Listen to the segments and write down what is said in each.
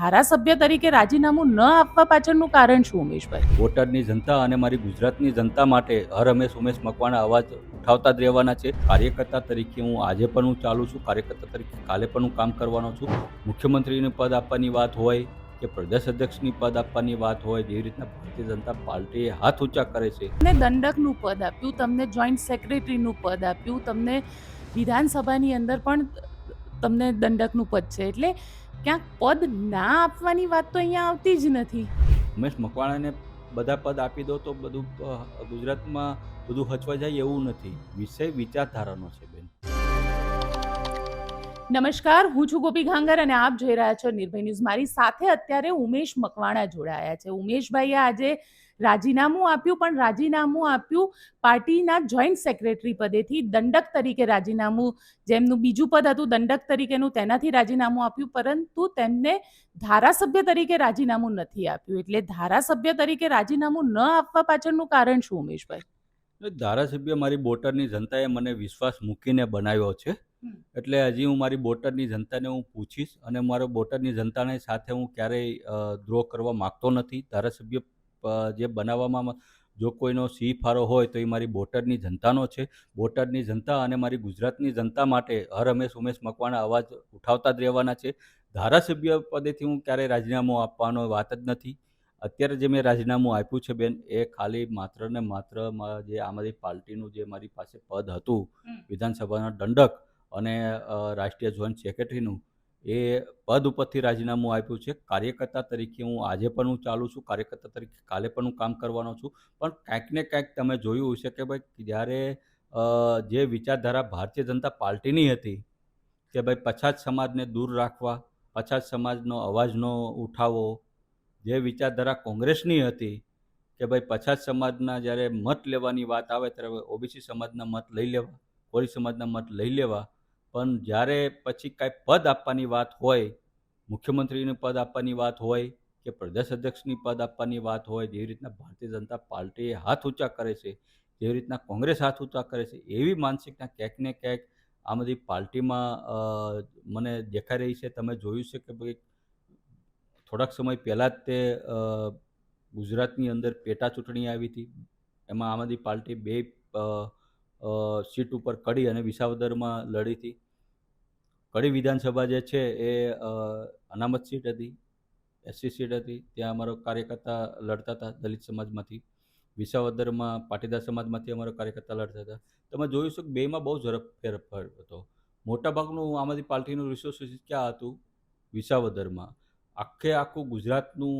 ધારાસભ્ય તરીકે રાજીનામું ન આપવા પાછળનું કારણ શું ઉમેશભાઈ વોટરની જનતા અને મારી ગુજરાતની જનતા માટે હર હંમેશ ઉમેશ મકવાણા અવાજ ઉઠાવતા જ રહેવાના છે. કાર્યકર્તા તરીકે હું આજે પણ હું ચાલુ છું. કાર્યકર્તા તરીકે કાલે પણ હું કામ કરવાનો છું. મુખ્યમંત્રીનું પદ આપવાની વાત હોય કે પ્રદેશ અધ્યક્ષની પદ આપવાની વાત હોય જેવી રીતના ભારતીય જનતા પાર્ટીએ હાથ ઊંચા કરે છે. તમને દંડકનું પદ આપ્યું તમને જોઈન્ટ સેક્રેટરીનું પદ આપ્યું તમને વિધાનસભાની અંદર પણ તમને દંડકનું પદ છે. એટલે ક્યાંક પદ ના આપવાની વાત તો અહીંયા આવતી જ નથી. ઉમેશ મકવાણાને બધા પદ આપી દો તો બધું ગુજરાતમાં બધું હચવા જાય એવું નથી. વિષય વિચારધારાનો છે બેન. નમસ્કાર હું છું ગોપી ઘાંગર અને આપ જોઈ રહ્યા છો નિર્ભય ન્યૂઝ. મારી સાથે અત્યારે ઉમેશ મકવાણા જોડાયા છે. ઉમેશભાઈએ આજે રાજીનામું આપ્યું પણ રાજીનામું આપ્યું પાર્ટીના જોઈન્ટ સેક્રેટરી પદેથી દંડક તરીકે રાજીનામું જેમનું બીજું પદ હતું દંડક તરીકેનું તેનાથી રાજીનામું આપ્યું પરંતુ તેમને ધારાસભ્ય તરીકે રાજીનામું નથી આપ્યું. એટલે ધારાસભ્ય તરીકે રાજીનામું ન આપવા પાછળનું કારણ શું ઉમેશભાઈ? ધારાસભ્ય મારી બોટરની જનતાએ મને વિશ્વાસ મૂકીને બનાવ્યો છે. એટલે હજી હું મારી બોટરની જનતાને હું પૂછીશ અને મારો બોટરની જનતાને સાથે હું ક્યારેય દ્રોહ કરવા માગતો નથી. ધારાસભ્ય જે બનાવવામાં જો કોઈનો સી ફારો હોય તો એ મારી બોટાદની જનતાનો છે. બોટાદની જનતા અને મારી ગુજરાતની જનતા માટે હર હંમેશ ઉમેશ મકવાણા અવાજ ઉઠાવતા જ રહેવાના છે. ધારાસભ્ય પદેથી હું ક્યારેય રાજીનામું આપવાનો વાત જ નથી. અત્યારે જે મેં રાજીનામું આપ્યું છે બેન એ ખાલી માત્ર ને માત્ર જે આદમી પાર્ટીનું જે મારી પાસે પદ હતું વિધાનસભાના દંડક અને રાષ્ટ્રીય જોઈન્ટ સેક્રેટરીનું એ પદ ઉપરથી રાજીનામું આપ્યું છે. કાર્યકર્તા તરીકે હું આજે પણ હું ચાલુ છું. કાર્યકર્તા તરીકે કાલે પણ હું કામ કરવાનો છું. પણ ક્યાંક ને ક્યાંક તમે જોયું હશે કે ભાઈ, જ્યારે જે વિચારધારા ભારતીય જનતા પાર્ટીની હતી કે ભાઈ, પછાત સમાજને દૂર રાખવા, પછાત સમાજનો અવાજનો ઉઠાવો, જે વિચારધારા કોંગ્રેસની હતી કે ભાઈ, પછાત સમાજના જ્યારે મત લેવાની વાત આવે ત્યારે ઓબીસી સમાજના મત લઈ લેવા, કોળી સમાજના મત લઈ લેવા પણ જ્યારે પછી કાંઈ પદ આપવાની વાત હોય, મુખ્યમંત્રીનું પદ આપવાની વાત હોય કે પ્રદેશ અધ્યક્ષની પદ આપવાની વાત હોય જેવી રીતના ભારતીય જનતા પાર્ટીએ હાથ ઊંચા કરે છે જેવી રીતના કોંગ્રેસ હાથ ઊંચા કરે છે, એવી માનસિકતા ક્યાંક ને ક્યાંક આ બધી પાર્ટીમાં મને દેખાઈ રહી છે. તમે જોયું છે કે ભાઈ થોડાક સમય પહેલાં જ તે ગુજરાતની અંદર પેટા ચૂંટણી આવી હતી. એમાં આમ આદમી પાર્ટી બે સીટ ઉપર કડી અને વિસાવદરમાં લડી હતી. કડી વિધાનસભા જે છે એ અનામત સીટ હતી, એસસી સીટ હતી. ત્યાં અમારો કાર્યકર્તા લડતા હતા દલિત સમાજમાંથી. વિસાવદરમાં પાટીદાર સમાજમાંથી અમારો કાર્યકર્તા લડતા હતા. તમે જોયું છો કે બેમાં બહુ ઝડપ ફેરફાર હતો. મોટાભાગનું આમ આદમી પાર્ટીનું રિસોર્સિસ ક્યાં હતું? વિસાવદરમાં. આખે આખું ગુજરાતનું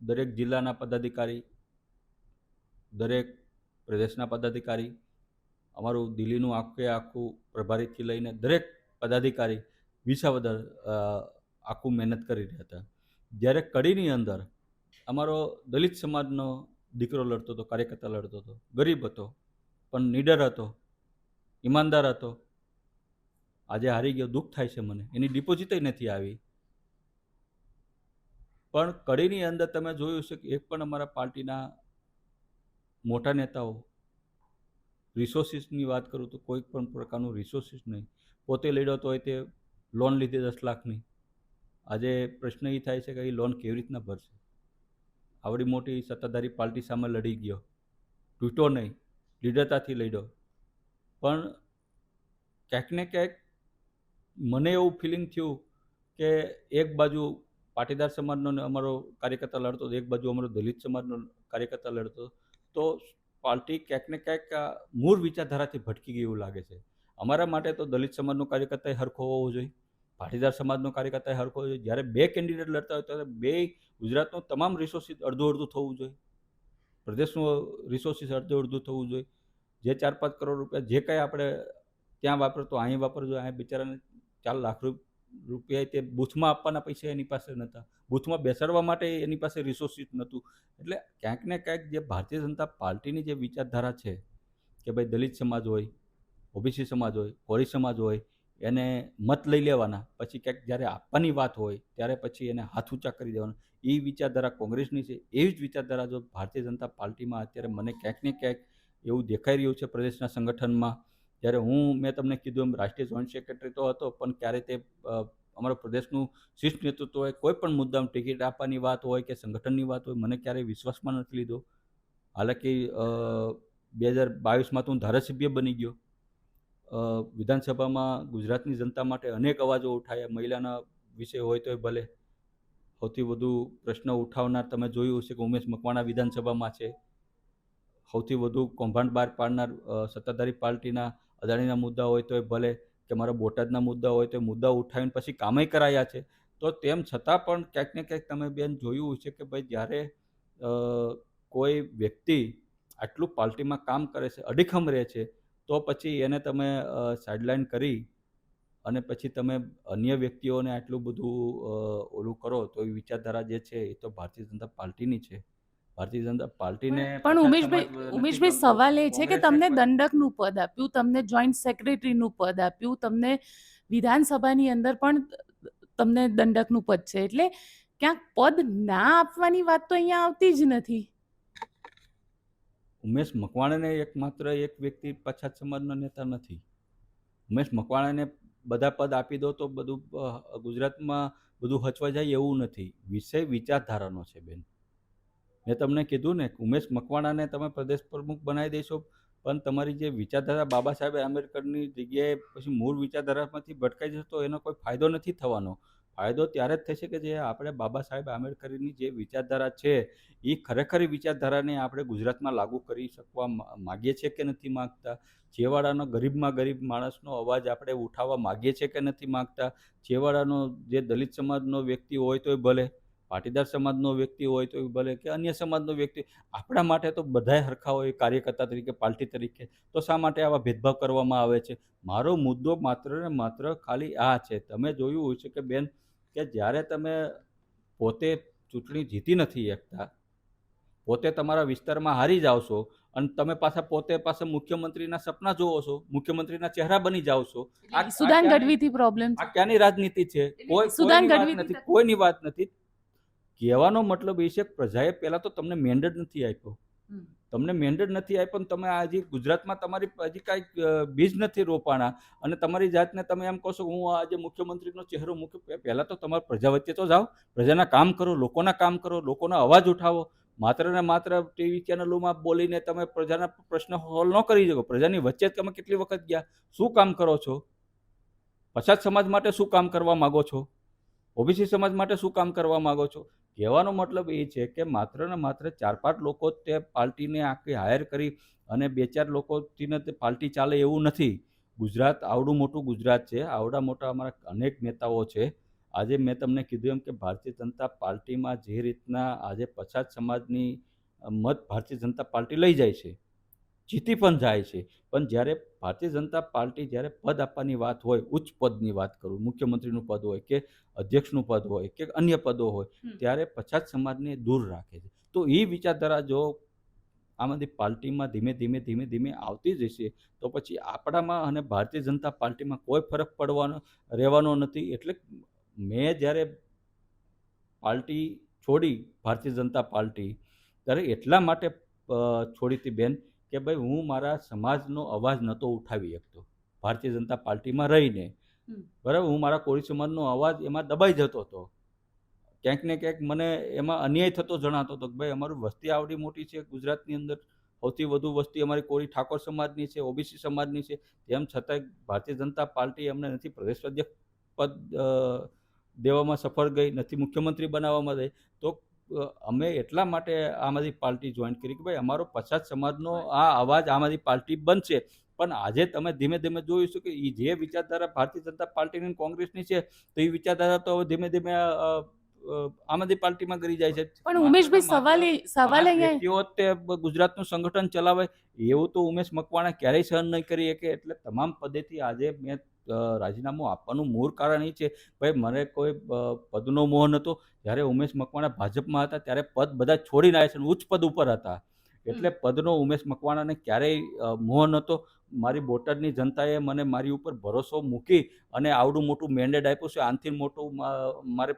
દરેક જિલ્લાના પદાધિકારી, દરેક પ્રદેશના પદાધિકારી અમારું દિલ્હીનું આખે આખું પ્રભારીથી લઈને દરેક પદાધિકારી વિસાવદર આખું મહેનત કરી રહ્યા હતા. જ્યારે કડીની અંદર અમારો દલિત સમાજનો દીકરો લડતો હતો, કાર્યકર્તા લડતો હતો, ગરીબ હતો, પણ નીડર હતો, ઈમાનદાર હતો, આજે હારી ગયો, દુઃખ થાય છે મને, એની ડિપોઝિટય નથી આવી. પણ કડીની અંદર તમે જોયું છે કે એક પણ અમારા પાર્ટીના મોટા નેતાઓ રિસોર્સિસની વાત કરું તો કોઈ પણ પ્રકારનું રિસોર્સિસ નહીં. પોતે લડ્યો હોય તે લોન લીધી દસ લાખની આજે પ્રશ્ન એ થાય છે કે એ લોન કેવી રીતના ભરશે? આવડી મોટી સત્તાધારી પાર્ટી સામે લડી ગયો. તૂટો નહીં. લીડરતાથી લડ્યો પણ ક્યાંક ને ક્યાંક મને એવું ફિલિંગ થયું કે એક બાજુ પાટીદાર સમાજનો અમારો કાર્યકર્તા લડતો, એક બાજુ અમારો દલિત સમાજનો કાર્યકર્તા લડતો, તો પાર્ટી ક્યાંક ને ક્યાંક મૂળ વિચારધારાથી ભટકી ગઈ એવું લાગે છે. અમારા માટે તો દલિત સમાજનો કાર્યકર્તા હરખો હોવો જોઈએ. પાટીદાર સમાજનો કાર્યકર્તા હરખો જોઈએ. જ્યારે બે કેન્ડિડેટ લડતા હોય ત્યારે બે ગુજરાતનું તમામ રિસોર્સિસ અડધું અડધું થવું જોઈએ. પ્રદેશનું રિસોર્સિસ અડધું અડધું થવું જોઈએ. જે ચાર પાંચ કરોડ રૂપિયા જે કંઈ આપણે ત્યાં વાપરતો અહીં વાપરજો, અહીં બિચારાને ચાર લાખ રૂપ- રૂપિયા તે બૂથમાં આપવાના પૈસા એની પાસે નહોતા. બૂથમાં બેસાડવા માટે એની પાસે રિસોર્સિસ નહોતું. એટલે ક્યાંક ને ક્યાંક જે ભારતીય જનતા પાર્ટીની જે વિચારધારા છે કે ભાઈ દલિત સમાજ હોય, ઓબીસી સમાજ હોય, કોળી સમાજ હોય, એને મત લઈ લેવાના, પછી ક્યાંક જ્યારે આપવાની વાત હોય, ત્યારે પછી એને હાથ ઊંચા કરી દેવાના. એ વિચારધારા કોંગ્રેસની છે. એવી જ વિચારધારા જો ભારતીય જનતા પાર્ટીમાં અત્યારે મને ક્યાંક ને ક્યાંક એવું દેખાઈ રહ્યું છે પ્રદેશના સંગઠનમાં જ્યારે હું, મેં તમને કીધું એમ, રાષ્ટ્રીય જોઈન્ટ સેક્રેટરી તો હતો, પણ ક્યારે તે અમારા પ્રદેશનું શિષ્ટ નેતૃત્વ હોય, કોઈ પણ મુદ્દામાં ટિકિટ આપવાની વાત હોય કે સંગઠનની વાત હોય, મને ક્યારેય વિશ્વાસમાં નથી લીધો. હાલાકી બે હજાર બાવીસમાં તો હું ધારાસભ્ય બની ગયો. વિધાનસભામાં ગુજરાતની જનતા માટે અનેક અવાજો ઉઠાયા, મહિલાના વિષય હોય તોય ભલે. સૌથી વધુ પ્રશ્ન ઉઠાવનાર તમે જોયું હશે કે ઉમેશ મકવાણા વિધાનસભામાં છે. સૌથી વધુ કૌભાંડ બહાર પાડનાર સત્તાધારી પાર્ટીના અદાણીના મુદ્દા હોય તો એ ભલે કે મારા બોટાદના મુદ્દા હોય તો એ મુદ્દા ઉઠાવીને પછી કામે કરાયા છે. તો તેમ છતાં પણ ક્યાંક ને ક્યાંક તમે બેન જોયું હશે કે ભાઈ જ્યારે કોઈ વ્યક્તિ આટલું પાર્ટીમાં કામ કરે છે, અડીખમ રહે છે, તો પછી એને તમે સાઇડલાઇન કરી અને પછી તમે અન્ય વ્યક્તિઓને આટલું બધું ઓલું કરો તો એ વિચારધારા જે છે એ તો ભારતીય જનતા પાર્ટીની છે. ભારતીય જનતા પાર્ટીને પણ ઉમેશભાઈ ઉમેશભાઈ સવાલ એ છે કે તમને દંડકનું પદ આપ્યું તમને જોઈન્ટ સેક્રેટરીનું પદ આપ્યું તમને વિધાનસભાની અંદર પણ તમને દંડકનું પદ છે. એટલે ક્યાંક પદ ના આપવાની વાત તો અહીંયા આવતી જ નથી. ઉમેશ મકવાણાને એકમાત્ર એક વ્યક્તિ પછાત સમાજનો નેતા નથી. ઉમેશ મકવાણાને બધા પદ આપી દો તો બધું ગુજરાતમાં બધું હચવા જાય એવું નથી. વિષય વિચારધારાનો છે બેન. મેં તમને કીધું ને, ઉમેશ મકવાણાને તમે પ્રદેશ પ્રમુખ બનાવી દેશો, પણ તમારી જે વિચારધારા બાબા સાહેબ આંબેડકરની જગ્યાએ પછી મૂળ વિચારધારામાંથી ભટકાઈ જશે તો એનો કોઈ ફાયદો નથી થવાનો. ફાયદો ત્યારે જ થશે કે જે આપણે બાબા સાહેબ આંબેડકરની જે વિચારધારા છે, એ ખરેખર વિચારધારાને આપણે ગુજરાતમાં લાગુ કરી શકવા માગીએ છીએ કે નથી માગતા? છેવાડાનો ગરીબમાં ગરીબ માણસનો અવાજ આપણે ઉઠાવવા માગીએ છીએ કે નથી માગતા? છેવાડાનો જે દલિત સમાજનો વ્યક્તિ હોય તોય ભલે. પાટીદાર સમાજનો વ્યક્તિ હોય તો ભલે કે અન્ય સમાજનો વ્યક્તિ આપણા માટે તો બધાય હરખા હોય કાર્યકર્તા તરીકે પાર્ટી તરીકે તો શા માટે આવા ભેદભાવ કરવામાં આવે છે? મારો મુદ્દો માત્ર ને માત્ર ખાલી આ છે. તમે જોયું હોય છે કે બેન કે જ્યારે તમે પોતે ચૂંટણી જીતી નથી શકતા પોતે તમારા વિસ્તારમાં હારી જાઓ છો અને તમે પાછા પોતે પાછા મુખ્યમંત્રીના સપના જોવો છો મુખ્યમંત્રીના ચહેરા બની જાઓ છો સુદાન ગઢવીથી પ્રોબ્લેમ આ ક્યાંની રાજનીતિ છે? કોઈ સુદાન ગઢવી નથી કોઈની વાત નથી. કહેવાનો મતલબ એ છે કે પ્રજાએ પહેલાં તો તમને મેન્ડેટ નથી આપ્યો. તમને મેન્ડેટ નથી આપ્યો તમે હજી ગુજરાતમાં તમારી હજી કાંઈક બીજ નથી રોપાણા અને તમારી જાતને તમે એમ કહો છો હું આજે મુખ્યમંત્રીનો ચહેરો મૂક્યો પહેલાં તો તમારે પ્રજા વચ્ચે તો જાઓ પ્રજાના કામ કરો લોકોના કામ કરો લોકોનો અવાજ ઉઠાવો. માત્ર ને માત્ર ટીવી ચેનલોમાં બોલીને તમે પ્રજાના પ્રશ્ન હોલ ન કરી શકો. પ્રજાની વચ્ચે તમે કેટલી વખત ગયા? શું કામ કરો છો? પછાત સમાજ માટે શું કામ કરવા માગો છો? ઓબીસી સમાજ માટે શું કામ કરવા માગો છો? કહેવાનો મતલબ એ છે કે માત્ર ને માત્ર ચાર પાંચ લોકો તે પાર્ટીને આખી હાયર કરી અને બે ચાર લોકોથીને તે પાર્ટી ચાલે એવું નથી. ગુજરાત આવડું મોટું ગુજરાત છે. આવડા મોટા અમારા અનેક નેતાઓ છે. આજે મેં તમને કીધું એમ કે ભારતીય જનતા પાર્ટીમાં જે રીતના આજે પછાત સમાજની મત ભારતીય જનતા પાર્ટી લઈ જાય છે. જીતી પણ જાય છે. પણ જ્યારે ભારતીય જનતા પાર્ટી જ્યારે પદ આપવાની વાત હોય ઉચ્ચ પદની વાત કરું મુખ્યમંત્રીનું પદ હોય કે અધ્યક્ષનું પદ હોય કે અન્ય પદો હોય ત્યારે પછાત સમાજને દૂર રાખે છે. તો એ વિચારધારા જો આમ આદમી પાર્ટીમાં ધીમે ધીમે ધીમે ધીમે આવતી જશે તો પછી આપણામાં અને ભારતીય જનતા પાર્ટીમાં કોઈ ફરક પડવાનો રહેવાનો નથી. એટલે મેં જ્યારે પાર્ટી છોડી ભારતીય જનતા પાર્ટી ત્યારે એટલા માટે છોડી હતી બેન કે ભાઈ હું મારા સમાજનો અવાજ નહોતો ઉઠાવી શકતો. ભારતીય જનતા પાર્ટીમાં રહીને. બરાબર? હું મારા કોળી સમાજનો અવાજ એમાં દબાઈ જતો હતો. ક્યાંક ને ક્યાંક મને એમાં અન્યાય થતો જણાતો હતો કે ભાઈ અમારું વસ્તી આવડી મોટી છે. ગુજરાતની અંદર સૌથી વધુ વસ્તી અમારી કોળી ઠાકોર સમાજની છે ઓબીસી સમાજની છે. તેમ છતાંય ભારતીય જનતા પાર્ટી અમને નથી પ્રદેશ અધ્યક્ષ પદ દેવામાં સફળ ગઈ નથી મુખ્યમંત્રી બનાવવામાં ગઈ. તો અમે એટલા માટે આમ આદમી પાર્ટી જોઈન કરી કે ભાઈ અમારો પછાત સમાજનો આ અવાજ આમ આદમી પાર્ટી બનશે. પણ આજે તમે ધીમે ધીમે છે કે એ જે વિચારધારા ભારતીય જનતા પાર્ટીની કોંગ્રેસની છે તો એ વિચારધારા તો હવે ધીમે ધીમે આમ આદમી પાર્ટીમાં કરી જાય છે. પણ ઉમેશભાઈ સવાલ સવાલ અહીંયા તે ગુજરાતનું સંગઠન ચલાવે એવું તો ઉમેશ મકવાણા ક્યારેય સહન નહીં કરી શકે. એટલે તમામ પદેથી આજે મેં રાજીનામું આપવાનું મૂળ કારણ એ છે. ભાઈ મને કોઈ પદનો મોહ નહોતો. જ્યારે ઉમેશ મકવાણા ભાજપમાં હતા ત્યારે પદ બધા છોડીને આવ્યા છે ઉચ્ચ પદ ઉપર હતા. એટલે પદનો ઉમેશ મકવાણાને ક્યારેય મોહ નહોતો. મારી બોટાદની જનતાએ મને મારી ઉપર ભરોસો મૂકી અને આવડું મોટું મેન્ડેટ આપ્યું છે. આનાથી મોટું મારે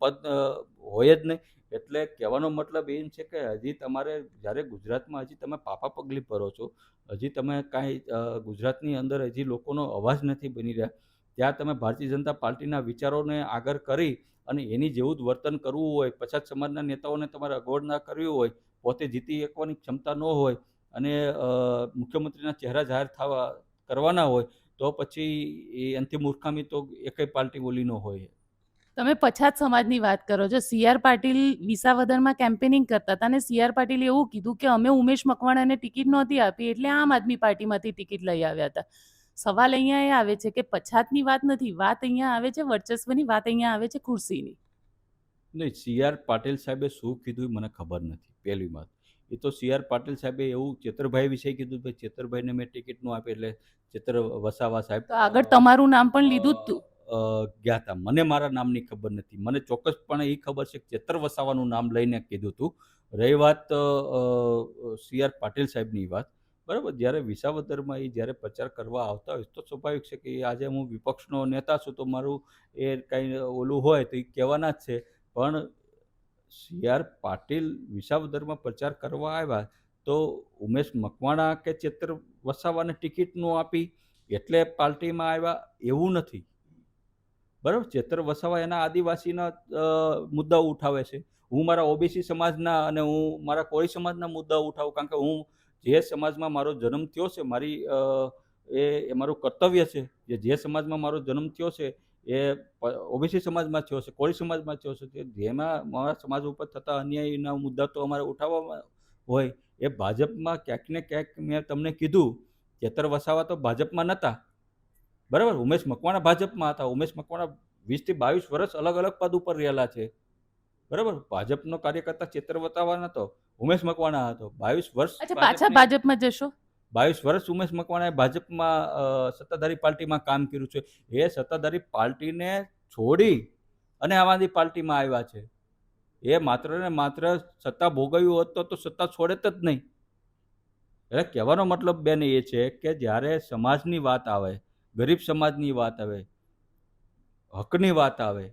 પદ હોય જ નહીં. એટલે કહેવાનો મતલબ એમ છે કે હજી તમારે, જ્યારે ગુજરાતમાં હજી તમે પાપા પગલી ભરો છો, હજી તમે કાંઈ ગુજરાતની અંદર હજી લોકોનો અવાજ નથી બની રહ્યા. ત્યાં તમે ભારતીય જનતા પાર્ટીના વિચારોને આગળ કરી અને એની જેવું જ વર્તન કરવું હોય, પછાત સમાજના નેતાઓને તમારે અગવડ ના કરવી હોય, પોતે જીતી શકવાની ક્ષમતા ન હોય અને મુખ્યમંત્રીના ચહેરા જાહેર થવા કરવાના હોય તો પછી એ અંતિમ મૂર્ખામી તો એકેય પાર્ટી બોલી ન હોય. તમે પછાત સમાજની વાત કરો છો. સી આર પાટીલ વિસાવદરમાં કેમ્પેનિંગ કરતા હતા અને સી આર પાટીલે એવું કીધું કે અમે ઉમેશ મકવાણાને ટિકિટ નહોતી આપી એટલે આમ આદમી પાર્ટીમાંથી ટિકિટ લઈ આવ્યા હતા. સવાલ અહીંયા એ આવે છે કે પછાતની વાત નથી વાત અહીંયા આવે છે વર્ચસ્વની વાત અહીંયા આવે છે ખુરશીની. નહીં સી આર પાટીલ સાહેબે શું કીધું મને ખબર નથી પહેલી વાત. એ તો સી આર પાટીલ સાહેબે એવું ચેતરભાઈ વિશે કીધું ભાઈ ચેતરભાઈને મેં ટિકિટનું આપી એટલે ચેતર વસાવા સાહેબ તો આગળ તમારું નામ પણ લીધું જ હતું ગયા હતા મને મારા નામની ખબર નથી. મને ચોક્કસપણે એ ખબર છે કે ચેતર વસાવાનું નામ લઈને કીધું હતું રહી વાત સી આર પાટીલ સાહેબની વાત. બરાબર? જ્યારે વિસાવદરમાં એ જ્યારે પ્રચાર કરવા આવતા હોય તો સ્વાભાવિક છે કે આજે હું વિપક્ષનો નેતા છું તો મારું એ કાંઈ ઓલું હોય તો એ કહેવાના જ છે. પણ સી આર પાટીલ વિસાવદરમાં પ્રચાર કરવા આવ્યા તો ઉમેશ મકવાણા કે ચેતર વસાવાને ટિકિટ ન આપી એટલે પાર્ટીમાં આવ્યા એવું નથી. બરાબર? ચેતર વસાવા એના આદિવાસીના મુદ્દાઓ ઉઠાવે છે. હું મારા ઓબીસી સમાજના અને હું મારા કોળી સમાજના મુદ્દાઓ ઉઠાવું કારણ કે હું જે સમાજમાં મારો જન્મ થયો છે, મારી એ એ મારું કર્તવ્ય છે. જે જે સમાજમાં મારો જન્મ થયો છે એ ઓબીસી સમાજમાં થયો છે કોળી સમાજમાં થયો છે. જેમાં મારા સમાજ ઉપર થતા અન્યાયના મુદ્દા તો અમારે ઉઠાવવામાં હોય. એ ભાજપમાં ક્યાંક ને ક્યાંક મેં તમને કીધું ચેતર વસાવા તો ભાજપમાં નહોતા બરાબર? ઉમેશ મકવાણા ભાજપમાં હતા. ઉમેશ મકવાણા વીસથી બાવીસ વર્ષ અલગ અલગ પદ ઉપર રહેલા છે. બરાબર? ભાજપનો કાર્યકર્તા ચેતર વસાવા નહોતો ઉમેશ મકવાણા હતો. બાવીસ વર્ષ પાછા ભાજપમાં જશો? બાવીસ વર્ષ ઉમેશ મકવાણાએ ભાજપમાં સત્તાધારી પાર્ટીમાં કામ કર્યું છે. એ સત્તાધારી પાર્ટીને છોડી અને આમ આદમી પાર્ટીમાં આવ્યા છે. એ માત્ર ને માત્ર સત્તા ભોગવ્યું હોત તો સત્તા છોડે જ નહીં. એટલે કહેવાનો મતલબ બેન એ છે કે જ્યારે સમાજની વાત આવે, ગરીબ સમાજની વાત આવે, હકની વાત આવે,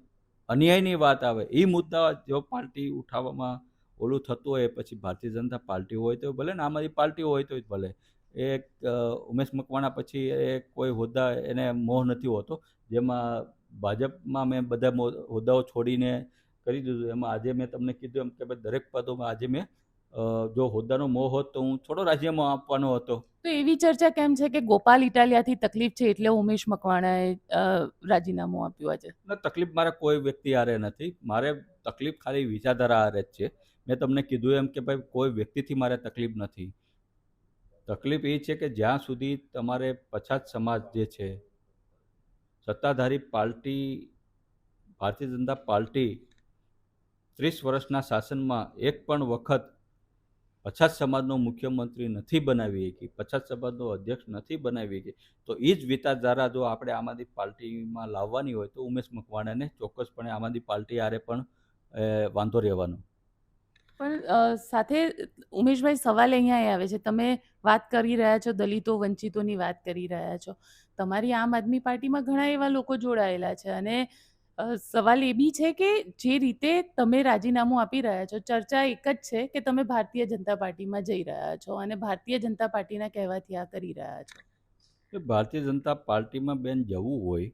અન્યાયની વાત આવે એ મુદ્દા જો પાર્ટી ઉઠાવવામાં ઓલું થતું હોય, પછી ભારતીય જનતા પાર્ટી હોય તો ભલે ને આમ આદમી પાર્ટી હોય તો ભલે એ ઉમેશ મકવાણા પછી એ કોઈ હોદ્દા એને મોહ નથી હોતો. જેમાં ભાજપમાં મેં બધા મો- હોદ્દાઓ છોડીને કરી દીધું. એમાં આજે મેં તમને કીધું એમ કે ભાઈ દરેક પદોમાં આજે મેં જો હોદ્દાનો મોહ હોત તો હું થોડો રાજ્યમાં આપવાનો હતો. તો એવી ચર્ચા કેમ છે કે ગોપાલ ઇટાલિયાથી તકલીફ છે એટલે ઉમેશ મકવાણાએ રાજીનામું આપ્યું આજે? ના તકલીફ મારે કોઈ વ્યક્તિ હારે નથી. મારે તકલીફ ખાલી વિચારધારા હારે જ છે. મેં તમને કીધું એમ કે ભાઈ કોઈ વ્યક્તિથી મારે તકલીફ નથી. તકલીફ એ છે કે જ્યાં સુધી તમારે પછાત સમાજ જે છે, સત્તાધારી પાર્ટી, ભારતીય જનતા પાર્ટી ત્રીસ વર્ષના શાસનમાં એક પણ વખત પછાત સમાજનો મુખ્યમંત્રી નથી બનાવી શકી, પછાત સમાજનો અધ્યક્ષ નથી બનાવી શકી, તો એ જ વિચારધારા જો આપણે આમ આદમી પાર્ટીમાં લાવવાની હોય તો ઉમેશ મકવાણાને ચોક્કસપણે આમ આદમી પાર્ટી આરે પણ વાંધો રહેવાનો. પણ સાથે ઉમેશભાઈ સવાલ અહીંયા આવે છે, તમે વાત કરી રહ્યા છો, દલિતો, વંચિતોની વાત કરી રહ્યા છો. તમારી આમ આદમી પાર્ટીમાં ઘણા એવા લોકો જોડાયેલા છે અને સવાલ એ બી છે કે જે રીતે તમે રાજીનામું આપી રહ્યા છો, ચર્ચા એક જ છે કે તમે ભારતીય જનતા પાર્ટીમાં જઈ રહ્યા છો અને ભારતીય જનતા પાર્ટીના કહેવાથી આ કરી રહ્યા છો? ભારતીય જનતા પાર્ટીમાં બેન જવું હોય,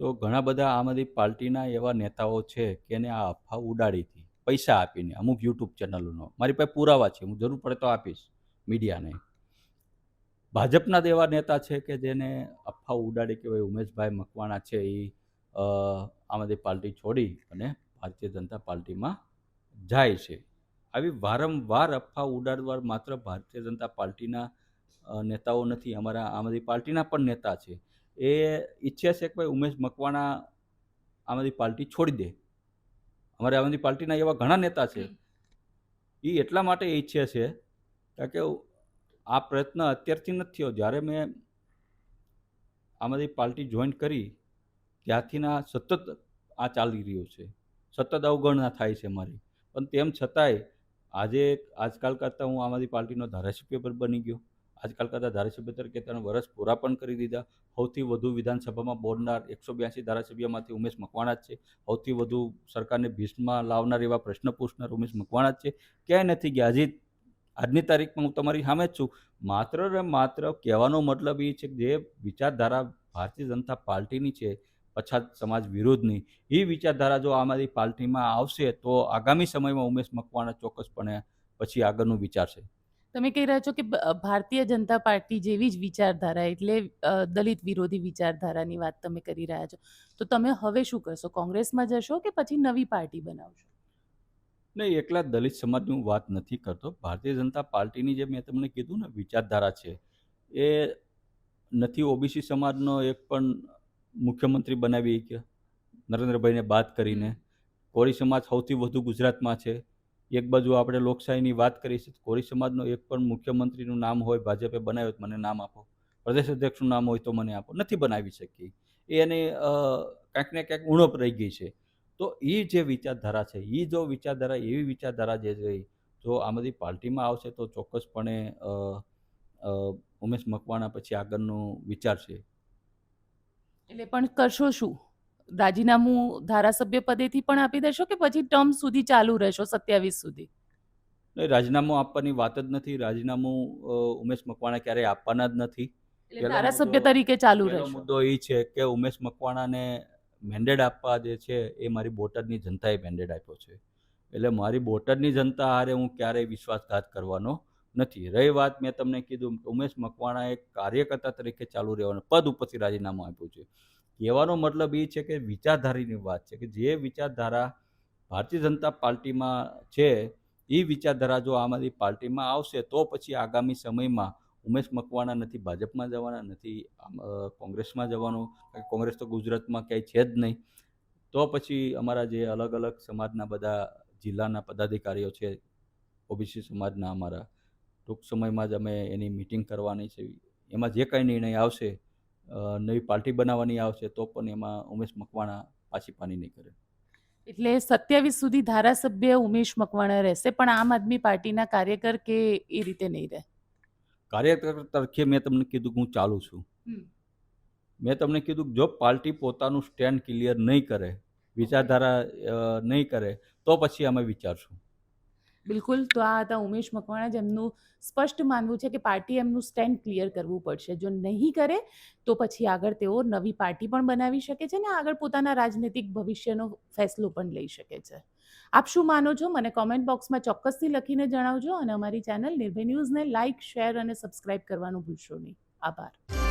તો ઘણા બધા આમ આદમી પાર્ટીના એવા નેતાઓ છે કે એને આ અફવા ઉડાડી હતી. પૈસા આપીને, અમુક યુટ્યુબ ચેનલોનો. મારી પાસે પુરાવા છે, હું જરૂર પડે તો આપીશ મીડિયાને. ભાજપના દેવા નેતા છે કે જેને અફવા ઉડાડી કે ભાઈ ઉમેશભાઈ મકવાણા છે એ આમ આદમી પાર્ટી છોડી અને ભારતીય જનતા પાર્ટીમાં જાય છે. આવી વારંવાર અફવા ઉડાડવા માત્ર ભારતીય જનતા પાર્ટીના નેતાઓ નથી, અમારા આમ આદમી પાર્ટીના પણ નેતા છે. એ ઈચ્છે છે કે ભાઈ ઉમેશ મકવાણા આમ આદમી પાર્ટી છોડી દે. અમારે આમ આદમી પાર્ટીના એવા ઘણા નેતા છે. એ એટલા માટે ઈચ્છે છે કારણ કે આ પ્રયત્ન અત્યારથી નથી થયો. જ્યારે મેં આમ આદમી પાર્ટી જોઈન કરી ત્યારથીના સતત આ ચાલી રહ્યું છે. સતત અવગણના થાય છે મારી. પણ તેમ છતાંય આજે આજકાલ કરતાં હું આમ આદમી પાર્ટીનો ધારાસભ્ય બની ગયો. આજકાલ કરતા ધારાસભ્ય તરીકે ત્રણ વર્ષ પૂરા પણ કરી દીધા. સૌથી વધુ વિધાનસભામાં બોલનાર એકસો બ્યાસી ધારાસભ્યમાંથી ઉમેશ મકવાણા જ છે. સૌથી વધુ સરકારને ભીષમાં લાવનાર એવા પ્રશ્ન પૂછનાર ઉમેશ મકવાણા જ છે. ક્યાંય નથી ગયા. હજી આજની તારીખમાં હું તમારી સામે જ છું. માત્ર ને માત્ર કહેવાનો મતલબ એ છે કે જે વિચારધારા ભારતીય જનતા પાર્ટીની છે, પછાત સમાજ વિરોધની એ વિચારધારા જો આમાંથી પાર્ટીમાં આવશે તો આગામી સમયમાં ઉમેશ મકવાણા ચોક્કસપણે પછી આગળનું વિચારશે. તમે કહી રહ્યા છો કે બ- ભારતીય જનતા પાર્ટી જેવી જ વિચારધારા એટલે અ, દલિત વિરોધી વિચારધારાની વાત તમે કરી રહ્યા છો. તો તમે હવે શું કરશો? કોંગ્રેસમાં જશો કે પછી નવી પાર્ટી બનાવશો? નહીં એકલા દલિત સમાજની હું વાત નથી કરતો. ભારતીય જનતા પાર્ટીની જે મેં તમને કીધું ને વિચારધારા છે એ નથી ઓબીસી સમાજનો એક પણ મુખ્યમંત્રી બનાવી કે નરેન્દ્રભાઈને બાદ કરીને. કોળી સમાજ સૌથી વધુ ગુજરાતમાં છે. એક બાજુ આપણે લોકશાહીની વાત કરી છે કોરી સમાજનો એક પણ મુખ્યમંત્રીનું નામ હોય, ભાજપે બનાવ્યો મને નામ આપો. પ્રદેશ અધ્યક્ષનું નામ હોય તો મને આપો. નથી બનાવી શકી એ એની ક્યાંક ને ક્યાંક ઉણપ રહી ગઈ છે. તો એ જે વિચારધારા છે એ જો વિચારધારા, એવી વિચારધારા જે છે, જો આ બધી પાર્ટીમાં આવશે તો ચોક્કસપણે ઉમેશ મકવાણા પછી આગળનું વિચાર છે. એટલે પણ કરશો શું? રાજીનામું ધારાસભ્ય પદેથી પણ આપી દેશો કે પછી ટર્મ સુધી ચાલુ રહેશો સત્યાવીસ સુધી? નહીં રાજીનામું આપવાની વાત જ નથી. રાજીનામું ઉમેશ મકવાણા ક્યારેય આપવાના જ નથી. ધારાસભ્ય તરીકે ચાલુ રહેશો. મુદ્દો એ છે કે ઉમેશ મકવાણાને મેન્ડેટ આપવા જે છે એ મારી બોટાદની જનતાએ મેન્ડેટ આપ્યો છે. એટલે મારી બોટાદની જનતા હારે હું ક્યારેય વિશ્વાસઘાત કરવાનો નથી. રહી વાત મેં તમને કીધું ઉમેશ મકવાણા એક કાર્યકર્તા તરીકે ચાલુ રહેવાનું પદ ઉપરથી રાજીનામું આપ્યું છે. કહેવાનો મતલબ એ છે કે વિચારધારીની વાત છે કે જે વિચારધારા ભારતીય જનતા પાર્ટીમાં છે, એ વિચારધારા જો આમ આદમી પાર્ટીમાં આવશે તો પછી આગામી સમયમાં ઉમેશ મકવાણા નથી ભાજપમાં જવાના, નથી કોંગ્રેસમાં જવાનું કોંગ્રેસ તો ગુજરાતમાં ક્યાંય છે જ નહીં. તો પછી અમારા જે અલગ અલગ સમાજના બધા જિલ્લાના પદાધિકારીઓ છે, ઓબીસી સમાજના અમારા, ટૂંક સમયમાં જ અમે એની મિટિંગ કરવાની છે. એમાં જે કાંઈ નિર્ણય આવશે નવી પાર્ટી બનાવવાની આવશે તો પણ એમાં ઉમેશ મકવાણા પાછી પાની નહીં કરે. એટલે સત્યાવીસ સુધી ધારાસભ્ય ઉમેશ મકવાણા રહેશે પણ આમ આદમી પાર્ટીના કાર્યકર કે એ રીતે નહીં રહે? કાર્યકર તરફે મેં તમને કીધું કે હું ચાલુ છું. મેં તમને કીધું જો પાર્ટી પોતાનું સ્ટેન્ડ ક્લિયર નહીં કરે વિચારધારા નહીં કરે તો પછી અમે વિચારશું. બિલકુલ. તો આ હતા ઉમેશ મકવાણા જેમનું સ્પષ્ટ માનવું છે કે પાર્ટી એમનું સ્ટેન્ડ ક્લિયર કરવું પડશે. જો નહીં કરે, તો પછી આગળ તેઓ નવી પાર્ટી પણ બનાવી શકે છે ને આગળ પોતાના રાજનૈતિક ભવિષ્યનો ફેસલો પણ લઈ શકે છે. આપ શું માનો છો? મને કોમેન્ટ બોક્સમાં ચોક્કસથી લખીને જણાવજો અને અમારી ચેનલ નિર્ભય ન્યૂઝને લાઇક શેર અને સબસ્ક્રાઇબ કરવાનું ભૂલશો નહીં. આભાર.